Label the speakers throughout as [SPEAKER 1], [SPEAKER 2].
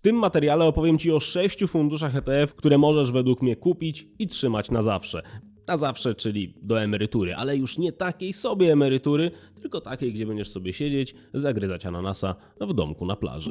[SPEAKER 1] W tym materiale opowiem Ci o sześciu funduszach ETF, które możesz według mnie kupić i trzymać na zawsze. Na zawsze, czyli do emerytury, ale już nie takiej sobie emerytury, tylko takiej, gdzie będziesz sobie siedzieć, zagryzać ananasa w domku na plaży.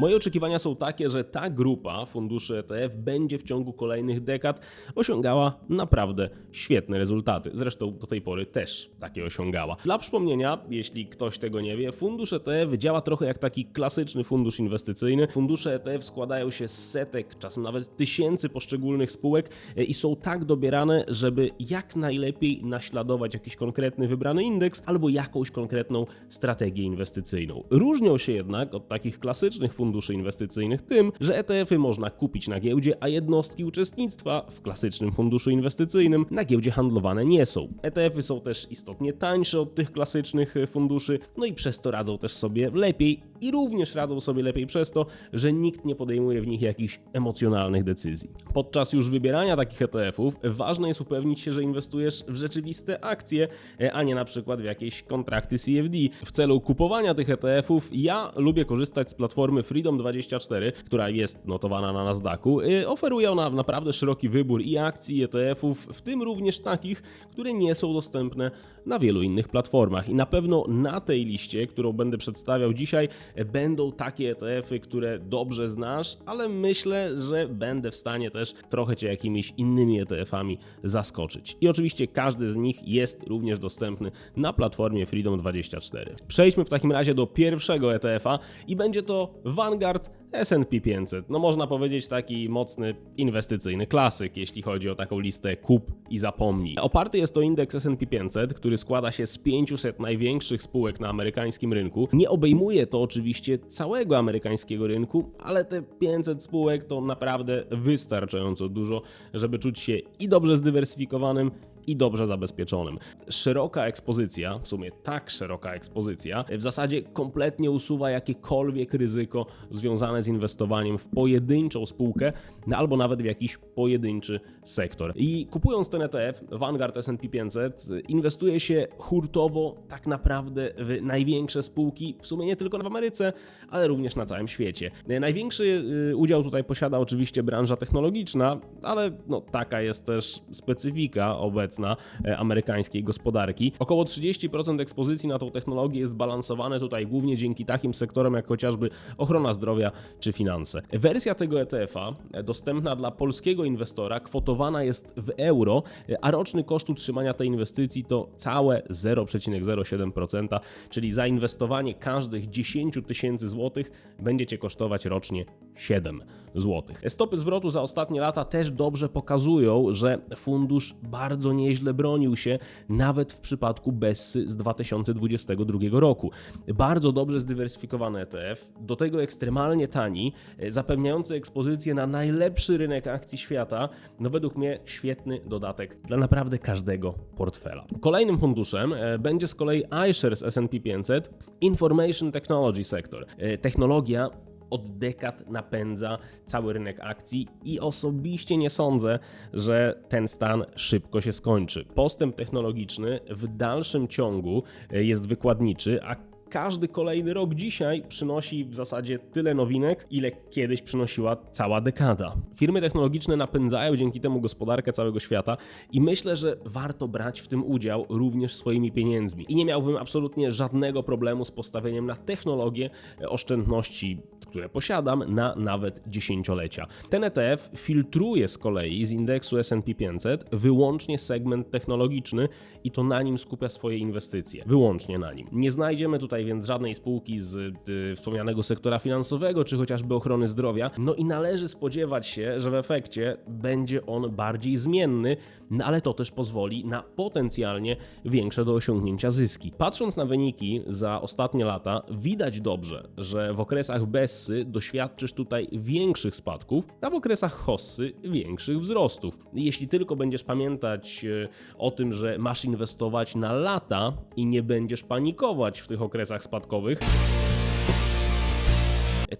[SPEAKER 1] Moje oczekiwania są takie, że ta grupa funduszy ETF będzie w ciągu kolejnych dekad osiągała naprawdę świetne rezultaty. Zresztą do tej pory też takie osiągała. Dla przypomnienia, jeśli ktoś tego nie wie, fundusz ETF działa trochę jak taki klasyczny fundusz inwestycyjny. Fundusze ETF składają się z setek, czasem nawet tysięcy poszczególnych spółek e, i są tak dobierane, żeby jak najlepiej naśladować jakiś konkretny wybrany indeks albo jakąś konkretną strategię inwestycyjną. Różnią się jednak od takich klasycznych funduszy inwestycyjnych tym, że ETF-y można kupić na giełdzie, a jednostki uczestnictwa w klasycznym funduszu inwestycyjnym na giełdzie handlowane nie są. ETF-y są też istotnie tańsze od tych klasycznych e, funduszy, no i przez to radzą też sobie lepiej i również radzą sobie lepiej przez to, że nikt nie podejmuje w nich jakichś emocjonalnych decyzji. Podczas już wybierania takich ETF-ów ważne jest upewnić się, że inwestujesz w rzeczywiste akcje, e, a nie na przykład w jakieś kontrakty CFD. W celu kupowania tych ETF-ów ja lubię korzystać z platformy Freedom24, która jest notowana na Nasdaqu. E, Oferuje ona naprawdę szeroki wybór i akcji, ETF-ów, w tym również takich, które nie są dostępne na wielu innych platformach. I na pewno na tej liście, którą będę przedstawiał dzisiaj, będą takie ETF-y, które dobrze znasz, ale myślę, że będę w stanie też trochę Cię jakimiś innymi ETF-ami zaskoczyć. I oczywiście każdy z nich jest również dostępny na platformie Freedom24. Przejdźmy w takim razie do pierwszego ETF-a i będzie to Vanguard S&P 500. No można powiedzieć taki mocny inwestycyjny klasyk, jeśli chodzi o taką listę kup i zapomnij. Oparty jest to indeks S&P 500, który składa się z 500 największych spółek na amerykańskim rynku. Nie obejmuje to oczywiście całego amerykańskiego rynku, ale te 500 spółek to naprawdę wystarczająco dużo, żeby czuć się i dobrze zdywersyfikowanym, i dobrze zabezpieczonym. Szeroka ekspozycja, w sumie tak szeroka ekspozycja, w zasadzie kompletnie usuwa jakiekolwiek ryzyko związane z inwestowaniem w pojedynczą spółkę, no albo nawet w jakiś pojedynczy sektor. I kupując ten ETF, Vanguard S&P 500, inwestuje się hurtowo tak naprawdę w największe spółki, w sumie nie tylko w Ameryce, ale również na całym świecie. Największy y, udział tutaj posiada oczywiście branża technologiczna, ale no, taka jest też specyfika obecna e, amerykańskiej gospodarki. Około 30% ekspozycji na tą technologię jest balansowane tutaj głównie dzięki takim sektorom jak chociażby ochrona zdrowia czy finanse. Wersja tego ETF-a e, dostępna dla polskiego inwestora kwotowana jest w euro, e, a roczny koszt utrzymania tej inwestycji to całe 0,07%, czyli zainwestowanie każdych 10 tysięcy złotych będzie Cię kosztować rocznie 7 złotych. Stopy zwrotu za ostatnie lata też dobrze pokazują, że fundusz bardzo nieźle bronił się, nawet w przypadku Bessy z 2022 roku. Bardzo dobrze zdywersyfikowany ETF, do tego ekstremalnie tani, zapewniający ekspozycję na najlepszy rynek akcji świata, no według mnie świetny dodatek dla naprawdę każdego portfela. Kolejnym funduszem e, będzie z kolei iShares S&P 500 Information Technology Sector. E, Technologia od dekad napędza cały rynek akcji i osobiście nie sądzę, że ten stan szybko się skończy. Postęp technologiczny w dalszym ciągu e, jest wykładniczy, a każdy kolejny rok dzisiaj przynosi w zasadzie tyle nowinek, ile kiedyś przynosiła cała dekada. Firmy technologiczne napędzają dzięki temu gospodarkę całego świata i myślę, że warto brać w tym udział również swoimi pieniędzmi. I nie miałbym absolutnie żadnego problemu z postawieniem na technologię e, oszczędności, które posiadam, na nawet dziesięciolecia. Ten ETF filtruje z kolei z indeksu S&P 500 wyłącznie segment technologiczny i to na nim skupia swoje inwestycje. Wyłącznie na nim. Nie znajdziemy tutaj więc żadnej spółki z y, wspomnianego sektora finansowego, czy chociażby ochrony zdrowia. No i należy spodziewać się, że w efekcie będzie on bardziej zmienny, no ale to też pozwoli na potencjalnie większe do osiągnięcia zyski. Patrząc na wyniki za ostatnie lata, widać dobrze, że w okresach Bessy doświadczysz tutaj większych spadków, a w okresach Hossy większych wzrostów. Jeśli tylko będziesz pamiętać e, o tym, że masz inwestować na lata i nie będziesz panikować w tych okresach spadkowych,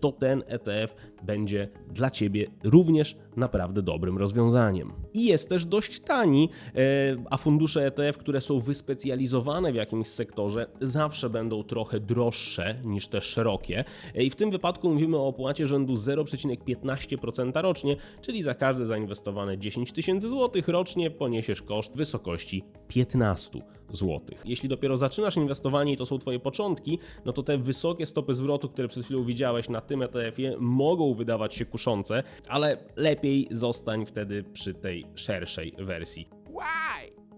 [SPEAKER 1] to ten ETF będzie dla Ciebie również naprawdę dobrym rozwiązaniem. I jest też dość tani, e, a fundusze ETF, które są wyspecjalizowane w jakimś sektorze, zawsze będą trochę droższe niż te szerokie. E, I w tym wypadku mówimy o opłacie rzędu 0,15% rocznie, czyli za każde zainwestowane 10 tysięcy złotych rocznie poniesiesz koszt wysokości 15 zł. Jeśli dopiero zaczynasz inwestowanie i to są Twoje początki, no to te wysokie stopy zwrotu, które przed chwilą widziałeś na tym ETF-ie, mogą wydawać się kuszące, ale lepiej zostań wtedy przy tej szerszej wersji.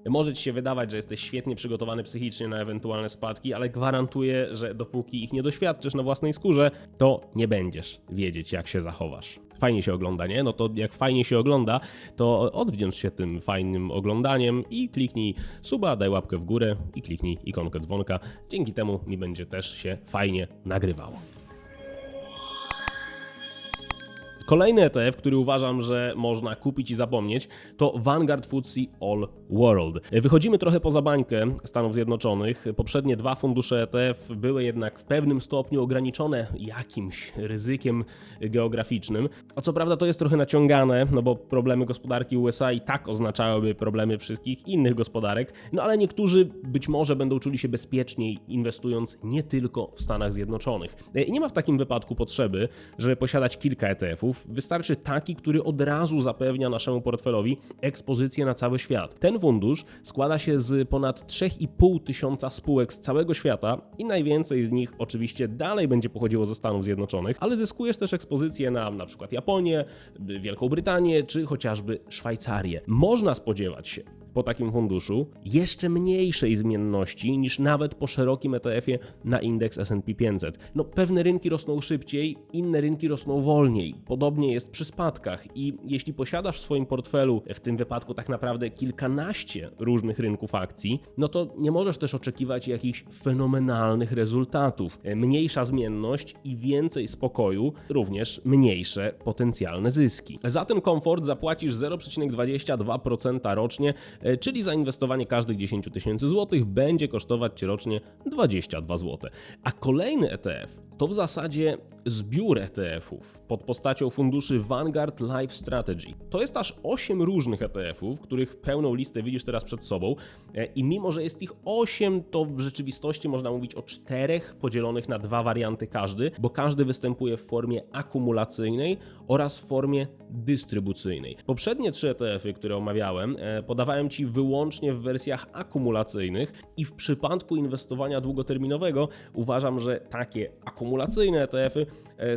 [SPEAKER 1] Może ci się wydawać, że jesteś świetnie przygotowany psychicznie na ewentualne spadki, ale gwarantuję, że dopóki ich nie doświadczysz na własnej skórze, to nie będziesz wiedzieć, jak się zachowasz. Fajnie się ogląda, nie? No to jak fajnie się ogląda, to odwdzięcz się tym fajnym oglądaniem i kliknij suba, daj łapkę w górę i kliknij ikonkę dzwonka. Dzięki temu mi będzie też się fajnie nagrywało. Kolejny ETF, który uważam, że można kupić i zapomnieć, to Vanguard FTSE All World. Wychodzimy trochę poza bańkę Stanów Zjednoczonych. Poprzednie dwa fundusze ETF były jednak w pewnym stopniu ograniczone jakimś ryzykiem geograficznym. A co prawda to jest trochę naciągane, no bo problemy gospodarki USA i tak oznaczałyby problemy wszystkich innych gospodarek, no ale niektórzy być może będą czuli się bezpieczniej inwestując nie tylko w Stanach Zjednoczonych. I nie ma w takim wypadku potrzeby, żeby posiadać kilka ETF-ów. Wystarczy taki, który od razu zapewnia naszemu portfelowi ekspozycję na cały świat. Ten fundusz składa się z ponad 3,5 tysiąca spółek z całego świata i najwięcej z nich oczywiście dalej będzie pochodziło ze Stanów Zjednoczonych, ale zyskujesz też ekspozycję na na przykład Japonię, Wielką Brytanię czy chociażby Szwajcarię. Można spodziewać się, po takim funduszu jeszcze mniejszej zmienności niż nawet po szerokim ETF-ie na indeks S&P 500. No pewne rynki rosną szybciej, inne rynki rosną wolniej. Podobnie jest przy spadkach i jeśli posiadasz w swoim portfelu w tym wypadku tak naprawdę kilkanaście różnych rynków akcji, no to nie możesz też oczekiwać jakichś fenomenalnych rezultatów. Mniejsza zmienność i więcej spokoju, również mniejsze potencjalne zyski. Za ten komfort zapłacisz 0,22% rocznie czyli zainwestowanie każdych 10 tysięcy złotych będzie kosztować Cię rocznie 22 zł. A kolejny ETF to w zasadzie zbiór ETF-ów pod postacią funduszy Vanguard Life Strategy. To jest aż 8 różnych ETF-ów, których pełną listę widzisz teraz przed sobą e, i mimo, że jest ich 8, to w rzeczywistości można mówić o czterech podzielonych na dwa warianty każdy, bo każdy występuje w formie akumulacyjnej oraz w formie dystrybucyjnej. Poprzednie trzy ETF-y, które omawiałem, e, podawałem Wyłącznie w wersjach akumulacyjnych i w przypadku inwestowania długoterminowego uważam, że takie akumulacyjne ETF-y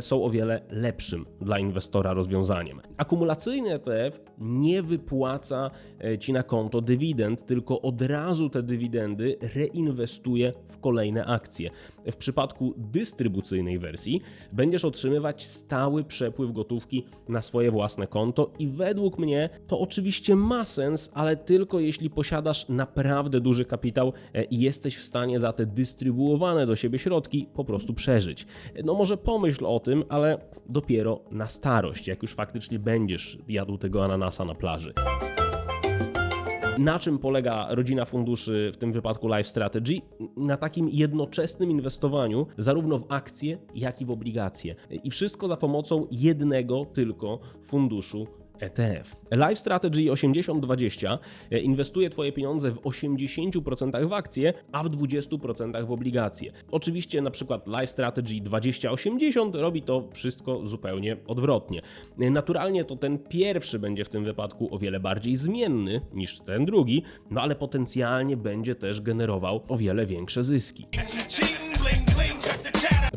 [SPEAKER 1] są o wiele lepszym dla inwestora rozwiązaniem. Akumulacyjny ETF nie wypłaca e, Ci na konto dywidend, tylko od razu te dywidendy reinwestuje w kolejne akcje. W przypadku dystrybucyjnej wersji będziesz otrzymywać stały przepływ gotówki na swoje własne konto i według mnie to oczywiście ma sens, ale tylko jeśli posiadasz naprawdę duży kapitał e, i jesteś w stanie za te dystrybuowane do siebie środki po prostu przeżyć. No może pomyśl o tym, ale dopiero na starość, jak już faktycznie będziesz jadł tego ananasa na plaży. Na czym polega rodzina funduszy, w tym wypadku Life Strategy? Na takim jednoczesnym inwestowaniu zarówno w akcje, jak i w obligacje. I wszystko za pomocą jednego tylko funduszu ETF. Life Strategy 80-20 e, inwestuje Twoje pieniądze w 80% w akcje, a w 20% w obligacje. Oczywiście na przykład Life Strategy 20-80 robi to wszystko zupełnie odwrotnie. E, naturalnie to ten pierwszy będzie w tym wypadku o wiele bardziej zmienny niż ten drugi, no ale potencjalnie będzie też generował o wiele większe zyski.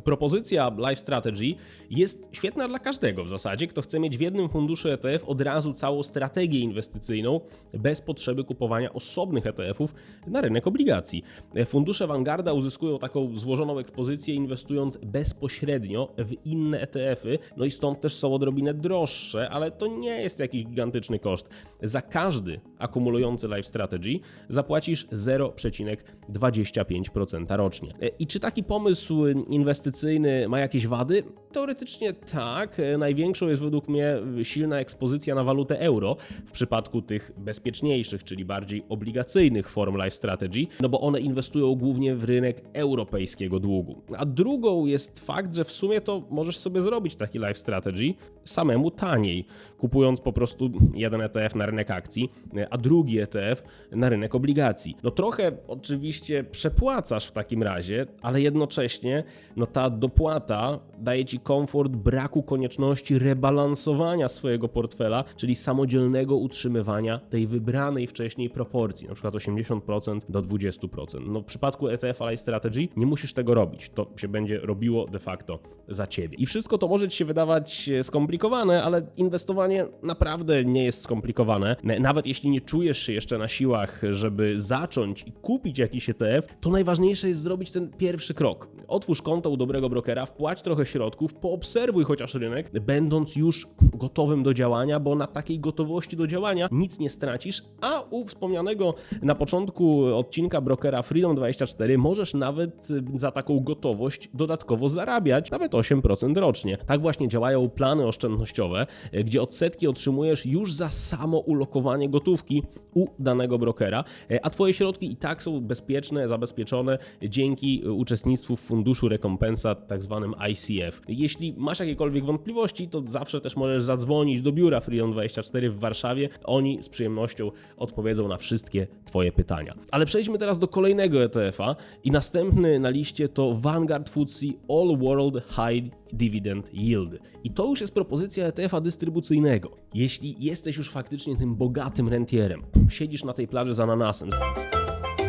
[SPEAKER 1] Propozycja Life Strategy jest świetna dla każdego w zasadzie, kto chce mieć w jednym funduszu ETF od razu całą strategię inwestycyjną bez potrzeby kupowania osobnych ETF-ów na rynek obligacji. Fundusze Vanguarda uzyskują taką złożoną ekspozycję inwestując bezpośrednio w inne ETF-y, no i stąd też są odrobinę droższe, ale to nie jest jakiś gigantyczny koszt. Za każdy akumulujący Life Strategy zapłacisz 0,25% rocznie. I czy taki pomysł inwestycyjny ma jakieś wady? teoretycznie tak. Największą jest według mnie silna ekspozycja na walutę euro w przypadku tych bezpieczniejszych, czyli bardziej obligacyjnych form Life Strategy, no bo one inwestują głównie w rynek europejskiego długu. A drugą jest fakt, że w sumie to możesz sobie zrobić taki Life Strategy samemu taniej, kupując po prostu jeden ETF na rynek akcji, a drugi ETF na rynek obligacji. No trochę oczywiście przepłacasz w takim razie, ale jednocześnie no ta dopłata daje ci komfort braku konieczności rebalansowania swojego portfela, czyli samodzielnego utrzymywania tej wybranej wcześniej proporcji, na przykład 80% do 20%. No w przypadku ETF Life Strategy nie musisz tego robić, to się będzie robiło de facto za ciebie. I wszystko to może ci się wydawać e, skomplikowane, ale inwestowanie naprawdę nie jest skomplikowane. Nawet jeśli nie czujesz się jeszcze na siłach, żeby zacząć i kupić jakiś ETF, to najważniejsze jest zrobić ten pierwszy krok. Otwórz konto dobrego brokera, wpłać trochę środków, poobserwuj chociaż rynek, będąc już gotowym do działania, bo na takiej gotowości do działania nic nie stracisz, a u wspomnianego na początku odcinka brokera Freedom24 możesz nawet y, za taką gotowość dodatkowo zarabiać nawet 8% rocznie. Tak właśnie działają plany oszczędnościowe, y, gdzie odsetki otrzymujesz już za samo ulokowanie gotówki u danego brokera, y, a twoje środki i tak są bezpieczne, zabezpieczone dzięki uczestnictwu w funduszu rekompensat, tak zwanym ICF. Jeśli masz jakiekolwiek wątpliwości, to zawsze też możesz zadzwonić do biura Freedom24 w Warszawie. Oni z przyjemnością odpowiedzą na wszystkie Twoje pytania. Ale przejdźmy teraz do kolejnego ETF-a i następny na liście to Vanguard FTSE All World High Dividend Yield. I to już jest propozycja ETF-a dystrybucyjnego. Jeśli jesteś już faktycznie tym bogatym rentierem, siedzisz na tej plaży z ananasem,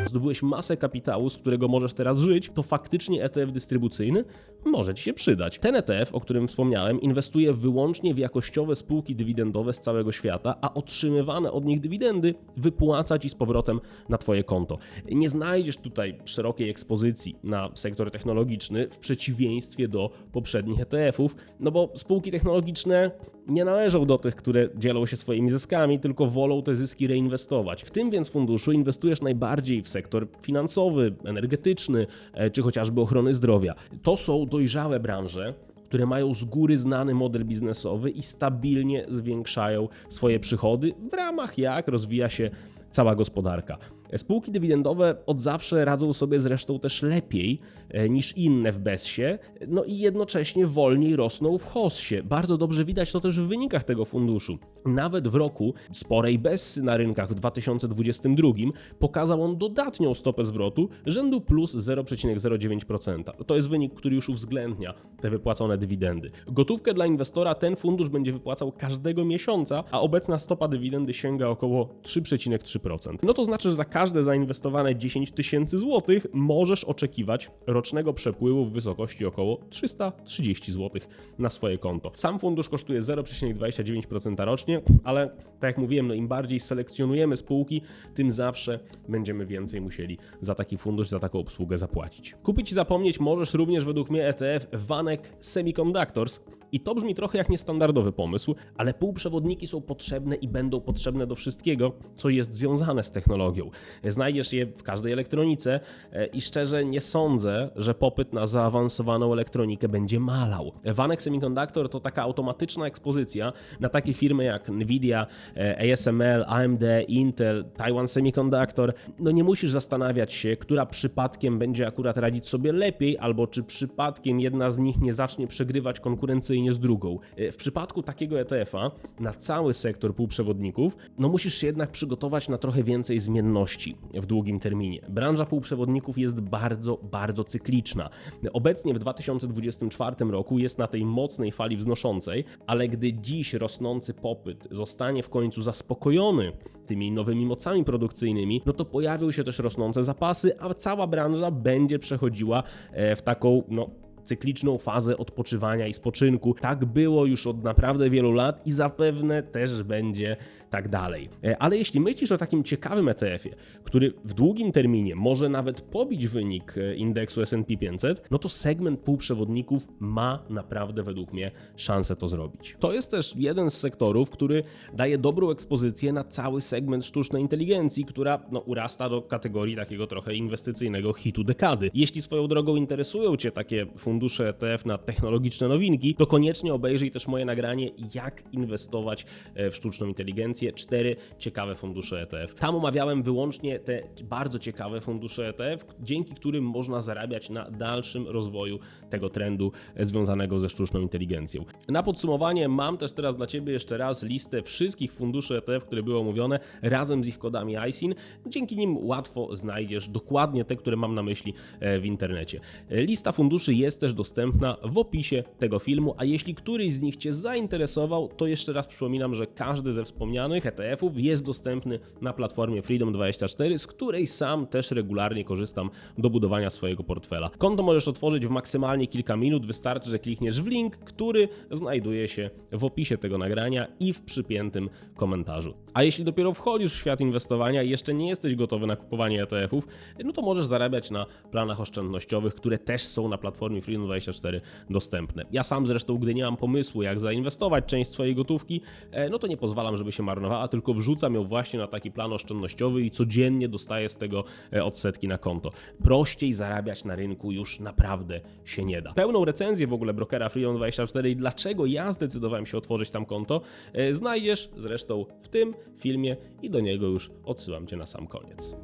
[SPEAKER 1] zdobyłeś masę kapitału, z którego możesz teraz żyć, to faktycznie ETF dystrybucyjny może Ci się przydać. Ten ETF, o którym wspomniałem, inwestuje wyłącznie w jakościowe spółki dywidendowe z całego świata, a otrzymywane od nich dywidendy wypłaca Ci z powrotem na Twoje konto. Nie znajdziesz tutaj szerokiej ekspozycji na sektor technologiczny w przeciwieństwie do poprzednich ETF-ów, no bo spółki technologiczne nie należą do tych, które dzielą się swoimi zyskami, tylko wolą te zyski reinwestować. W tym więc funduszu inwestujesz najbardziej w sektor finansowy, energetyczny e, czy chociażby ochrony zdrowia. To są dojrzałe branże, które mają z góry znany model biznesowy i stabilnie zwiększają swoje przychody w ramach jak rozwija się cała gospodarka. Spółki dywidendowe od zawsze radzą sobie zresztą też lepiej e, niż inne w BES-ie, no i jednocześnie wolniej rosną w HOS-ie. Bardzo dobrze widać to też w wynikach tego funduszu. Nawet w roku sporej BES na rynkach w 2022 pokazał on dodatnią stopę zwrotu rzędu plus 0,09%. To jest wynik, który już uwzględnia te wypłacone dywidendy. Gotówkę dla inwestora ten fundusz będzie wypłacał każdego miesiąca, a obecna stopa dywidendy sięga około 3,3%. No to znaczy, że za każde zainwestowane 10 tysięcy złotych możesz oczekiwać rocznego przepływu w wysokości około 330 zł na swoje konto. Sam fundusz kosztuje 0,29% rocznie, ale tak jak mówiłem, no im bardziej selekcjonujemy spółki, tym zawsze będziemy więcej musieli za taki fundusz, za taką obsługę zapłacić. Kupić i zapomnieć możesz również według mnie ETF Vanek Semiconductors i to brzmi trochę jak niestandardowy pomysł, ale półprzewodniki są potrzebne i będą potrzebne do wszystkiego, co jest związane z technologią. Znajdziesz je w każdej elektronice e, i szczerze nie sądzę, że popyt na zaawansowaną elektronikę będzie malał. Vanek Semiconductor to taka automatyczna ekspozycja na takie firmy jak Nvidia, e, ASML, AMD, Intel, Taiwan Semiconductor. No nie musisz zastanawiać się, która przypadkiem będzie akurat radzić sobie lepiej, albo czy przypadkiem jedna z nich nie zacznie przegrywać konkurencyjnie z drugą. E, W przypadku takiego ETF-a na cały sektor półprzewodników, no musisz się jednak przygotować na trochę więcej zmienności w długim terminie. Branża półprzewodników jest bardzo, bardzo cykliczna. Obecnie w 2024 roku jest na tej mocnej fali wznoszącej, ale gdy dziś rosnący popyt zostanie w końcu zaspokojony tymi nowymi mocami produkcyjnymi, no to pojawią się też rosnące zapasy, a cała branża będzie przechodziła e, w taką, no, cykliczną fazę odpoczywania i spoczynku. Tak było już od naprawdę wielu lat i zapewne też będzie tak dalej. E, Ale jeśli myślisz o takim ciekawym ETF-ie, który w długim terminie może nawet pobić wynik e, indeksu S&P 500, no to segment półprzewodników ma naprawdę według mnie szansę to zrobić. To jest też jeden z sektorów, który daje dobrą ekspozycję na cały segment sztucznej inteligencji, która no, urasta do kategorii takiego trochę inwestycyjnego hitu dekady. Jeśli swoją drogą interesują Cię takie fundusze, ETF na technologiczne nowinki, to koniecznie obejrzyj też moje nagranie jak inwestować e, w sztuczną inteligencję. Cztery ciekawe fundusze ETF. Tam omawiałem wyłącznie te bardzo ciekawe fundusze ETF, dzięki którym można zarabiać na dalszym rozwoju tego trendu związanego ze sztuczną inteligencją. Na podsumowanie mam też teraz dla Ciebie jeszcze raz listę wszystkich funduszy ETF, które były omówione razem z ich kodami ISIN. Dzięki nim łatwo znajdziesz dokładnie te, które mam na myśli e, w internecie. E, Lista funduszy jest też dostępna w opisie tego filmu, a jeśli któryś z nich Cię zainteresował, to jeszcze raz przypominam, że każdy ze wspomnianych ETF-ów jest dostępny na platformie Freedom24, z której sam też regularnie korzystam do budowania swojego portfela. Konto możesz otworzyć w maksymalnie kilka minut, wystarczy, że klikniesz w link, który znajduje się w opisie tego nagrania i w przypiętym komentarzu. A jeśli dopiero wchodzisz w świat inwestowania i jeszcze nie jesteś gotowy na kupowanie ETF-ów, no to możesz zarabiać na planach oszczędnościowych, które też są na platformie Freedom24 dostępne. Ja sam zresztą, gdy nie mam pomysłu, jak zainwestować część swojej gotówki, e, no to nie pozwalam, żeby się marnowała, tylko wrzucam ją właśnie na taki plan oszczędnościowy i codziennie dostaję z tego e, odsetki na konto. Prościej zarabiać na rynku już naprawdę się nie da. Pełną recenzję w ogóle brokera Freedom24 i dlaczego ja zdecydowałem się otworzyć tam konto, e, znajdziesz zresztą w tym filmie i do niego już odsyłam Cię na sam koniec.